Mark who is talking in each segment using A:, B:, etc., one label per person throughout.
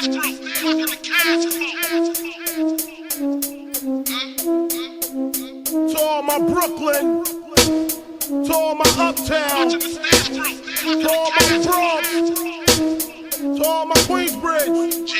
A: Watching the fucking the cash flow.
B: To all my Brooklyn, to all my Uptown,
A: Watching the stage
B: to all
A: the
B: my Bronx, to all my Queensbridge.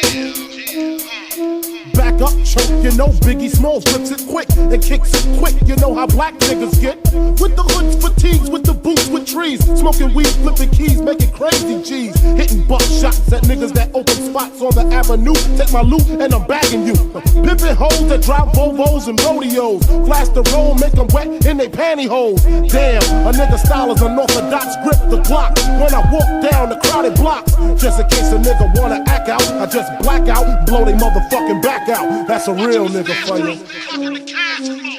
B: Up, choke, you know Biggie Smalls flips it quick and kicks it quick. You know how black niggas get. With the hoods, fatigues, with the boots, with trees. Smoking weed, flipping keys, making crazy G's. Hitting buck shots at niggas that open spots on the avenue. Take my loot and I'm bagging you. Pimping hoes that drive Volvos and rodeos. Flash the roll, make them wet in they pantyhose. Damn, a nigga style is unorthodox. Grip the Glock when I walk down the crowded blocks. Just in case a nigga wanna act out, I just black out, blow they motherfucking back out. That's a real nigga for you.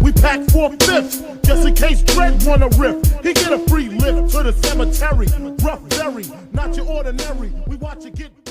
B: We pack four fifths. Just in case Dread wanna riff, he get a free lift to the cemetery. Rough, very, not your ordinary. We watch it get.